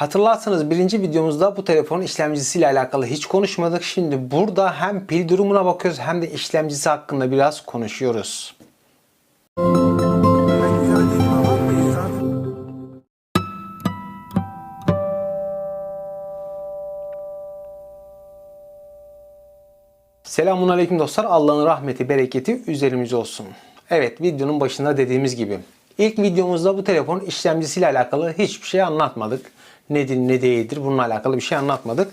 Hatırlarsanız birinci videomuzda bu telefonun işlemcisiyle alakalı hiç konuşmadık. Şimdi burada hem pil durumuna bakıyoruz hem de işlemcisi hakkında biraz konuşuyoruz. Selamun Aleyküm dostlar. Allah'ın rahmeti, bereketi üzerimize olsun. Evet videonun başında dediğimiz gibi. ilk videomuzda bu telefonun işlemcisiyle alakalı hiçbir şey anlatmadık. Nedir ne değildir bununla alakalı bir şey anlatmadık.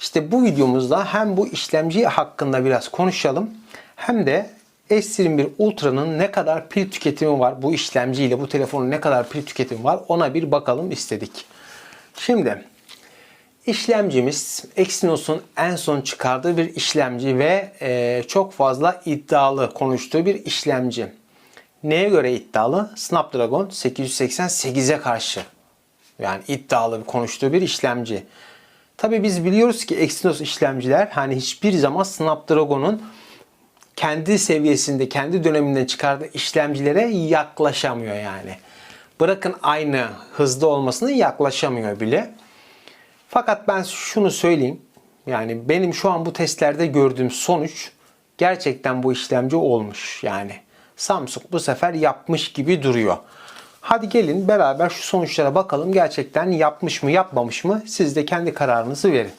İşte bu videomuzda hem bu işlemci hakkında biraz konuşalım hem de S21 Ultra'nın ne kadar pil tüketimi var bu işlemciyle bu telefonun ne kadar pil tüketimi var ona bir bakalım istedik. Şimdi İşlemcimiz Exynos'un en son çıkardığı bir işlemci ve e, çok fazla iddialı konuştuğu bir işlemci. Neye göre iddialı? Snapdragon 888'e karşı. Yani iddialı konuştuğu bir işlemci. Tabi biz biliyoruz ki Exynos işlemciler hani hiçbir zaman Snapdragon'un kendi seviyesinde, kendi döneminde çıkardığı işlemcilere yaklaşamıyor yani. Bırakın aynı hızda olmasını yaklaşamıyor bile. Fakat ben şunu söyleyeyim. Yani benim şu an bu testlerde gördüğüm sonuç gerçekten bu işlemci olmuş. Yani Samsung bu sefer yapmış gibi duruyor. Hadi gelin beraber şu sonuçlara bakalım. Gerçekten yapmış mı yapmamış mı? Siz de kendi kararınızı verin.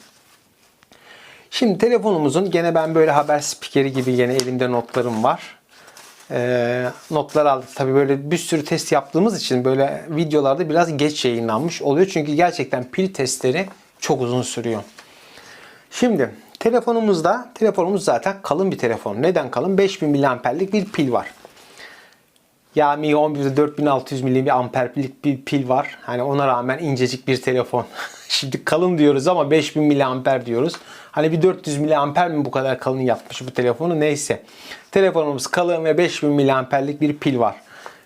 Şimdi telefonumuzun gene ben böyle haber spikeri gibi yine elimde notlarım var. Ee, notlar aldık. Tabii böyle bir sürü test yaptığımız için böyle videolarda biraz geç yayınlanmış oluyor. Çünkü gerçekten pil testleri çok uzun sürüyor. Şimdi telefonumuzda, telefonumuz zaten kalın bir telefon. Neden kalın? 5000 mAh'lik bir pil var. Ya Mi 11'de 4600 mAh'lik bir pil var. Hani ona rağmen incecik bir telefon. Şimdi kalın diyoruz ama 5000 mAh diyoruz. Hani bir 400 mAh mi bu kadar kalın yapmış bu telefonu? Neyse. Telefonumuz kalın ve 5000 mAh'lik bir pil var.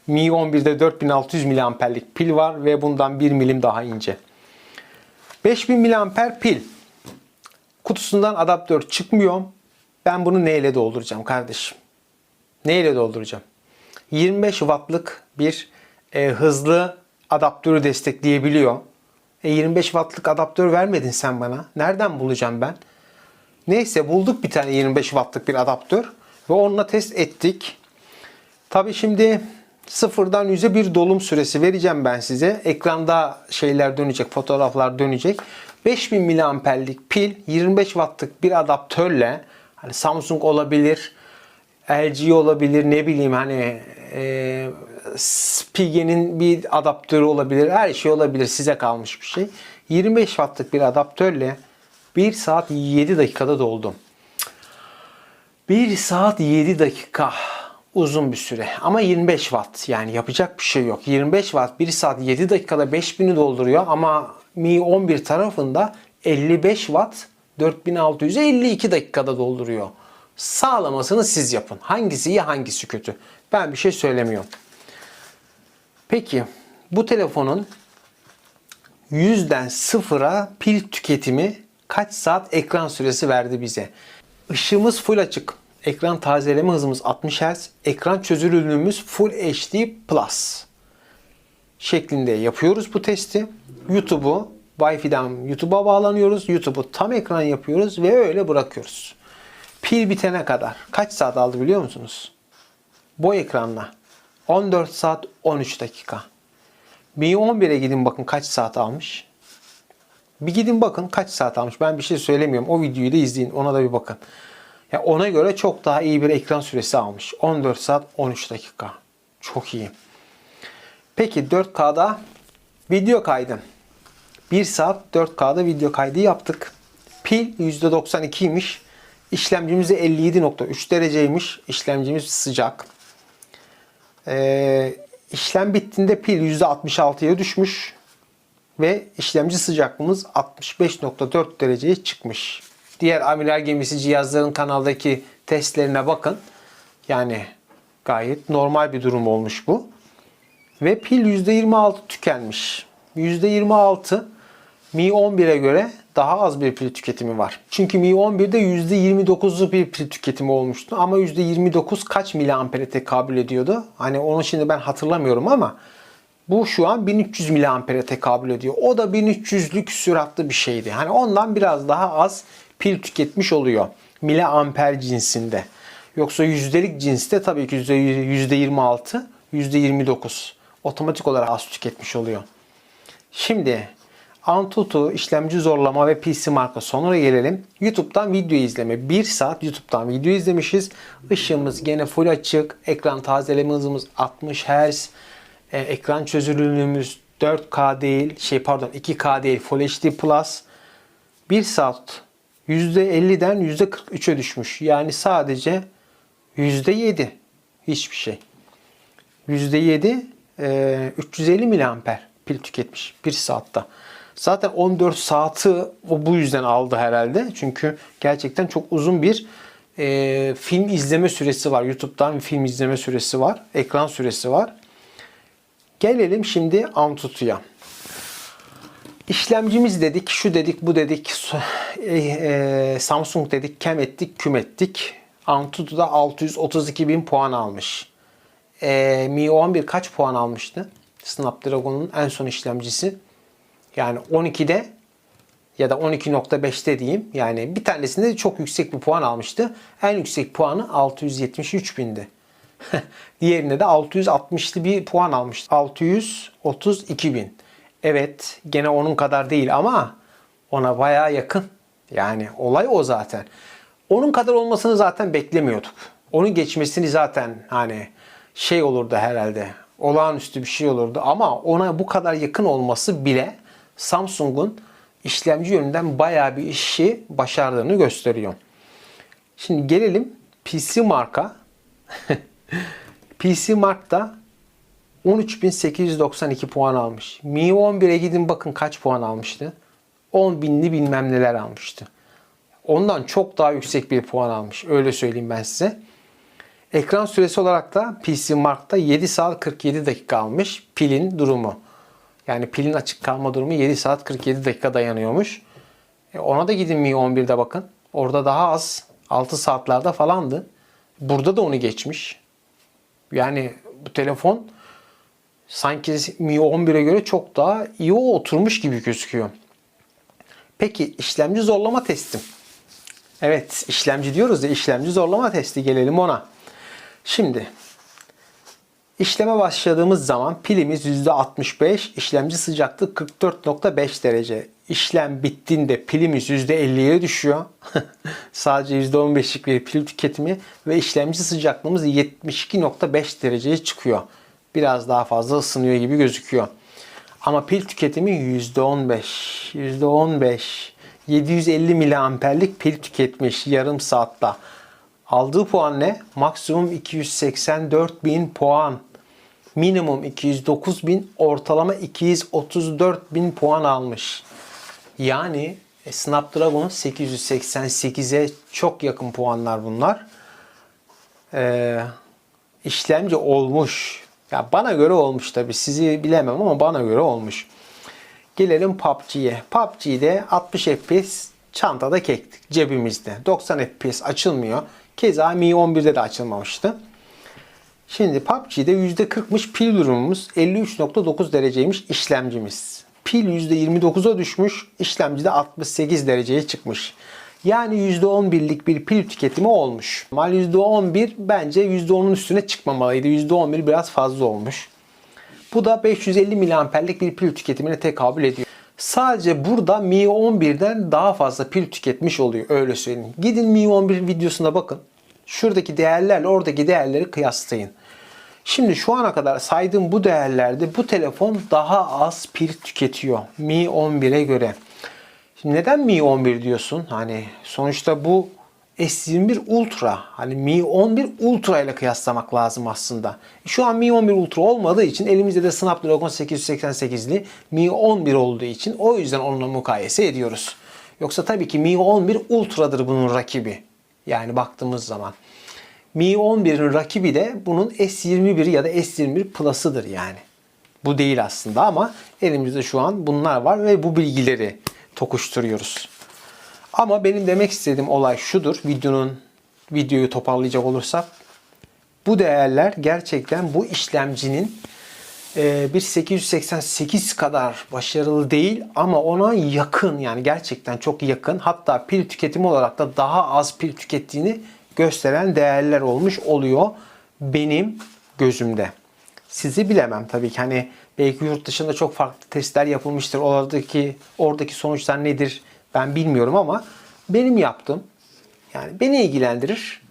Mi 11'de 4600 mAh'lik pil var ve bundan 1 milim daha ince. 5000 mAh pil. Kutusundan adaptör çıkmıyor. Ben bunu neyle dolduracağım kardeşim? Neyle dolduracağım? 25 wattlık bir e, hızlı adaptörü destekleyebiliyor. E, 25 wattlık adaptör vermedin sen bana. Nereden bulacağım ben? Neyse bulduk bir tane 25 wattlık bir adaptör ve onunla test ettik. Tabi şimdi sıfırdan yüze bir dolum süresi vereceğim ben size. Ekranda şeyler dönecek, fotoğraflar dönecek. 5000 mAh'lik pil 25 wattlık bir adaptörle hani Samsung olabilir, LG olabilir, ne bileyim hani e, Spige'nin bir adaptörü olabilir, her şey olabilir size kalmış bir şey. 25 wattlık bir adaptörle 1 saat 7 dakikada doldum. 1 saat 7 dakika uzun bir süre ama 25 watt yani yapacak bir şey yok. 25 watt 1 saat 7 dakikada 5000'i dolduruyor ama Mi 11 tarafında 55 watt 4652 dakikada dolduruyor. Sağlamasını siz yapın. Hangisi iyi hangisi kötü. Ben bir şey söylemiyorum. Peki bu telefonun yüzden sıfıra pil tüketimi kaç saat ekran süresi verdi bize? Işığımız full açık. Ekran tazeleme hızımız 60 Hz. Ekran çözünürlüğümüz Full HD Plus şeklinde yapıyoruz bu testi. YouTube'u Wi-Fi'den YouTube'a bağlanıyoruz. YouTube'u tam ekran yapıyoruz ve öyle bırakıyoruz. Pil bitene kadar kaç saat aldı biliyor musunuz? Bu ekranla 14 saat 13 dakika. Mi 11'e gidin bakın kaç saat almış. Bir gidin bakın kaç saat almış. Ben bir şey söylemiyorum. O videoyu da izleyin. Ona da bir bakın. Ya ona göre çok daha iyi bir ekran süresi almış. 14 saat 13 dakika. Çok iyi. Peki 4K'da video kaydı. 1 saat 4K'da video kaydı yaptık. Pil %92'ymiş. İşlemcimiz de 57.3 dereceymiş. İşlemcimiz sıcak. Ee, işlem bittiğinde pil %66'ya düşmüş. Ve işlemci sıcaklığımız 65.4 dereceye çıkmış. Diğer amiral gemisi cihazların kanaldaki testlerine bakın. Yani gayet normal bir durum olmuş bu. Ve pil %26 tükenmiş. %26 Mi 11'e göre daha az bir pil tüketimi var. Çünkü Mi 11'de %29'lu bir pil tüketimi olmuştu. Ama %29 kaç miliampere tekabül ediyordu? Hani onu şimdi ben hatırlamıyorum ama Bu şu an 1300 miliampere tekabül ediyor. O da 1300'lük süratli bir şeydi. Hani ondan biraz daha az pil tüketmiş oluyor. Miliamper cinsinde. Yoksa yüzdelik cinste tabii ki %26, %29 otomatik olarak az tüketmiş oluyor. Şimdi Antutu işlemci zorlama ve PC marka sonra gelelim. YouTube'dan video izleme. 1 saat YouTube'dan video izlemişiz. Işığımız gene full açık. Ekran tazeleme hızımız 60 Hz. Ee, ekran çözünürlüğümüz 4K değil, şey pardon 2K değil Full HD Plus. 1 saat %50'den %43'e düşmüş. Yani sadece %7 hiçbir şey. %7 e, 350 miliamper pil tüketmiş 1 saatte. Zaten 14 saati o bu yüzden aldı herhalde. Çünkü gerçekten çok uzun bir e, film izleme süresi var. YouTube'dan film izleme süresi var. Ekran süresi var. Gelelim şimdi Antutu'ya. İşlemcimiz dedik, şu dedik, bu dedik, e, e, Samsung dedik, kem ettik, küm ettik. Antutu'da 632 bin puan almış. E, Mi 11 kaç puan almıştı? Snapdragon'un en son işlemcisi. Yani 12'de ya da 12.5'te diyeyim. Yani bir tanesinde çok yüksek bir puan almıştı. En yüksek puanı 673 bindi. Diğerinde de 660'lı bir puan almıştı. 632 bin. Evet gene onun kadar değil ama ona baya yakın. Yani olay o zaten. Onun kadar olmasını zaten beklemiyorduk. Onun geçmesini zaten hani şey olurdu herhalde. Olağanüstü bir şey olurdu ama ona bu kadar yakın olması bile Samsung'un işlemci yönünden bayağı bir işi başardığını gösteriyor. Şimdi gelelim PC marka. PC Mark'ta 13.892 puan almış. Mi 11'e gidin bakın kaç puan almıştı. 10 binli bilmem neler almıştı. Ondan çok daha yüksek bir puan almış. Öyle söyleyeyim ben size. Ekran süresi olarak da PC Mark'ta 7 saat 47 dakika almış. Pilin durumu. Yani pilin açık kalma durumu 7 saat 47 dakika dayanıyormuş. E ona da gidin Mi 11'de bakın. Orada daha az. 6 saatlerde falandı. Burada da onu geçmiş. Yani bu telefon sanki Mi 11'e göre çok daha iyi oturmuş gibi gözüküyor. Peki işlemci zorlama testim. Evet işlemci diyoruz ya işlemci zorlama testi gelelim ona. Şimdi işleme başladığımız zaman pilimiz %65, işlemci sıcaklığı 44.5 derece. İşlem bittiğinde pilimiz %50'ye düşüyor. Sadece %15'lik bir pil tüketimi ve işlemci sıcaklığımız 72.5 dereceye çıkıyor. Biraz daha fazla ısınıyor gibi gözüküyor. Ama pil tüketimi %15. %15. 750 miliamperlik pil tüketmiş yarım saatte. Aldığı puan ne? Maksimum 284 bin puan. Minimum 209 bin, ortalama 234 bin puan almış. Yani e, Snapdragon 888'e çok yakın puanlar bunlar. Ee, işlemci olmuş. Ya bana göre olmuş tabi. Sizi bilemem ama bana göre olmuş. Gelelim PUBG'ye. PUBG'de 60 FPS çantada kektik cebimizde. 90 FPS açılmıyor. Keza Mi 11'de de açılmamıştı. Şimdi PUBG'de %40'mış pil durumumuz. 53.9 dereceymiş işlemcimiz. Pil %29'a düşmüş. İşlemcide 68 dereceye çıkmış. Yani %11'lik bir pil tüketimi olmuş. Mal %11 bence %10'un üstüne çıkmamalıydı. %11 biraz fazla olmuş. Bu da 550 miliamperlik bir pil tüketimine tekabül ediyor. Sadece burada Mi 11'den daha fazla pil tüketmiş oluyor öyle söyleyeyim. Gidin Mi 11 videosuna bakın. Şuradaki değerlerle oradaki değerleri kıyaslayın. Şimdi şu ana kadar saydığım bu değerlerde bu telefon daha az pil tüketiyor Mi 11'e göre. Şimdi neden Mi 11 diyorsun? Hani sonuçta bu S21 Ultra. Hani Mi 11 Ultra ile kıyaslamak lazım aslında. Şu an Mi 11 Ultra olmadığı için elimizde de Snapdragon 888'li Mi 11 olduğu için o yüzden onunla mukayese ediyoruz. Yoksa tabii ki Mi 11 Ultra'dır bunun rakibi. Yani baktığımız zaman. Mi 11'in rakibi de bunun S21 ya da S21 Plus'ıdır yani. Bu değil aslında ama elimizde şu an bunlar var ve bu bilgileri tokuşturuyoruz. Ama benim demek istediğim olay şudur. Videonun videoyu toparlayacak olursak bu değerler gerçekten bu işlemcinin Ee, bir 888 kadar başarılı değil ama ona yakın yani gerçekten çok yakın. Hatta pil tüketimi olarak da daha az pil tükettiğini gösteren değerler olmuş oluyor benim gözümde. Sizi bilemem tabii ki hani belki yurt dışında çok farklı testler yapılmıştır. Oradaki oradaki sonuçlar nedir ben bilmiyorum ama benim yaptığım yani beni ilgilendirir.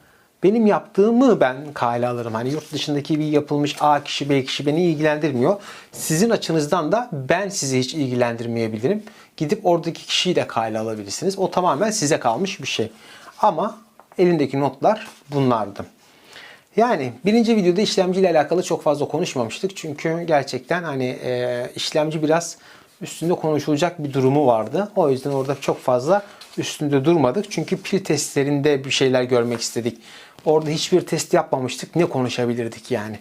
Benim yaptığımı ben kale alırım. Hani yurt dışındaki bir yapılmış A kişi B kişi beni ilgilendirmiyor. Sizin açınızdan da ben sizi hiç ilgilendirmeyebilirim. Gidip oradaki kişiyi de kale alabilirsiniz. O tamamen size kalmış bir şey. Ama elindeki notlar bunlardı. Yani birinci videoda işlemci ile alakalı çok fazla konuşmamıştık. Çünkü gerçekten hani e, işlemci biraz üstünde konuşulacak bir durumu vardı. O yüzden orada çok fazla üstünde durmadık. Çünkü pil testlerinde bir şeyler görmek istedik. Orada hiçbir test yapmamıştık. Ne konuşabilirdik yani?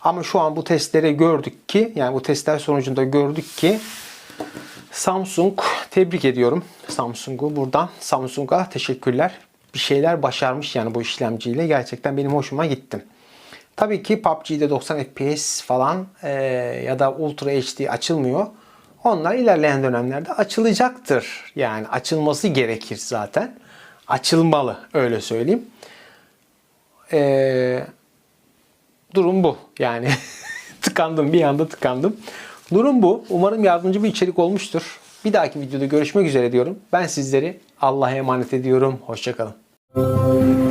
Ama şu an bu testleri gördük ki yani bu testler sonucunda gördük ki Samsung tebrik ediyorum Samsung'u buradan Samsung'a teşekkürler. Bir şeyler başarmış yani bu işlemciyle gerçekten benim hoşuma gitti. Tabii ki PUBG'de 90 FPS falan eee, ya da Ultra HD açılmıyor. Onlar ilerleyen dönemlerde açılacaktır. Yani açılması gerekir zaten. Açılmalı öyle söyleyeyim. Eee, durum bu. Yani tıkandım bir anda tıkandım. Durum bu. Umarım yardımcı bir içerik olmuştur. Bir dahaki videoda görüşmek üzere diyorum. Ben sizleri Allah'a emanet ediyorum. Hoşçakalın.